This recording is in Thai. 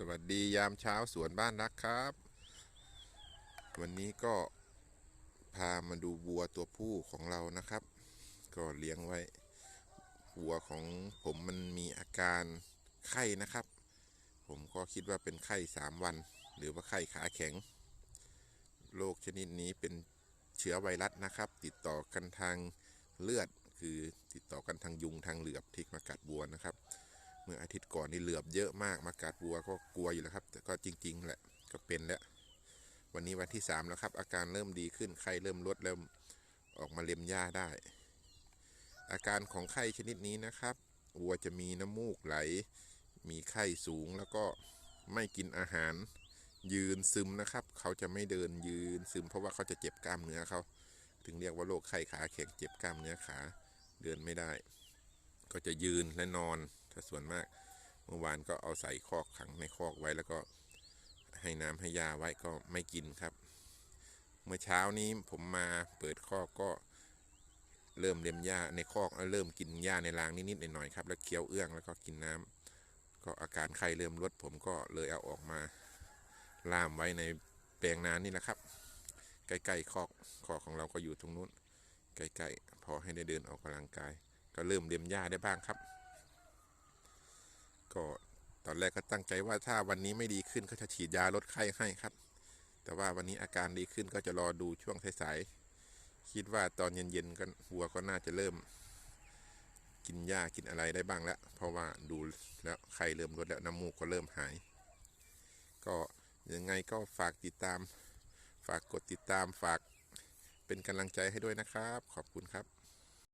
สวัสดียามเช้าสวนบ้านรักครับ วันนี้ก็พามาดูวัวตัวผู้ของเรานะครับ ก็เลี้ยงไว้วัวของผมมันมีอาการไข้นะครับ ผมก็คิดว่าเป็นไข้สามวัน หรือว่าไข้ขาแข็งโรคชนิดนี้เป็นเชื้อไวรัสนะครับ ติดต่อกันทางเลือด คือติดต่อกันทางยุงทางเหลือบที่มากัดวัวนะครับ เมื่ออาทิตย์ก่อนนี่เหลือบเยอะมากมากัดวัวก็กลัวอยู่แล้วครับ แต่ก็จริง ๆ แหละก็เป็นแล้ว วันนี้วันที่3แล้วครับ อาการเริ่มดีขึ้นไข้เริ่มลดเริ่มออกมาเล็มหญ้าได้ อาการของไข้ชนิดนี้นะครับวัวจะมีน้ำมูกไหล มีไข้สูงแล้วก็ไม่กินอาหาร ยืนซึมนะครับ เขาจะไม่เดินยืนซึม เพราะว่าเขาจะเจ็บกล้ามเนื้อเขาถึงเรียกว่าโรคไข้ขาแข็งเจ็บกล้ามเนื้อขาเดินไม่ได้ ก็จะยืนและนอน ถ้าส่วนมากเมื่อวานก็เอาใส่คอกขังในคอกไว้แล้วก็ให้น้ำให้ยาไว้ก็ไม่กินครับ เมื่อเช้านี้ผมมาเปิดคอกก็เริ่มเล็มหญ้าในคอกเริ่มกินหญ้าในรางนิดๆหน่อยๆครับแล้วเคี้ยวเอื้องแล้วก็กินน้ำก็อาการไข้เริ่มลดผมก็เลยเอาออกมาล่ามไว้ในแปลงนานี่แหละครับ ใกล้ๆคอกคอกของเราก็อยู่ตรงนู้น ใกล้ๆพอให้ได้เดินออกกำลังกาย ก็เริ่มเลียมหญ้าได้บ้างครับ ก็ตอนแรกก็ตั้งใจว่าถ้าวันนี้ไม่ดีขึ้นก็จะฉีดยาลดไข้ให้ครับ แต่ว่าวันนี้อาการดีขึ้นก็จะรอดูช่วงสายๆคิดว่าตอนเย็นๆก็วัวก็น่าจะเริ่ม กินหญ้ากินอะไรได้บ้างแล้ว เพราะว่าดูแล้วไข้เริ่มลดแล้วน้ำมูกก็เริ่มหาย ก็ยังไงก็ฝากติดตาม ฝากกดติดตามฝากเป็นกำลังใจให้ด้วยนะครับ ขอบคุณครับ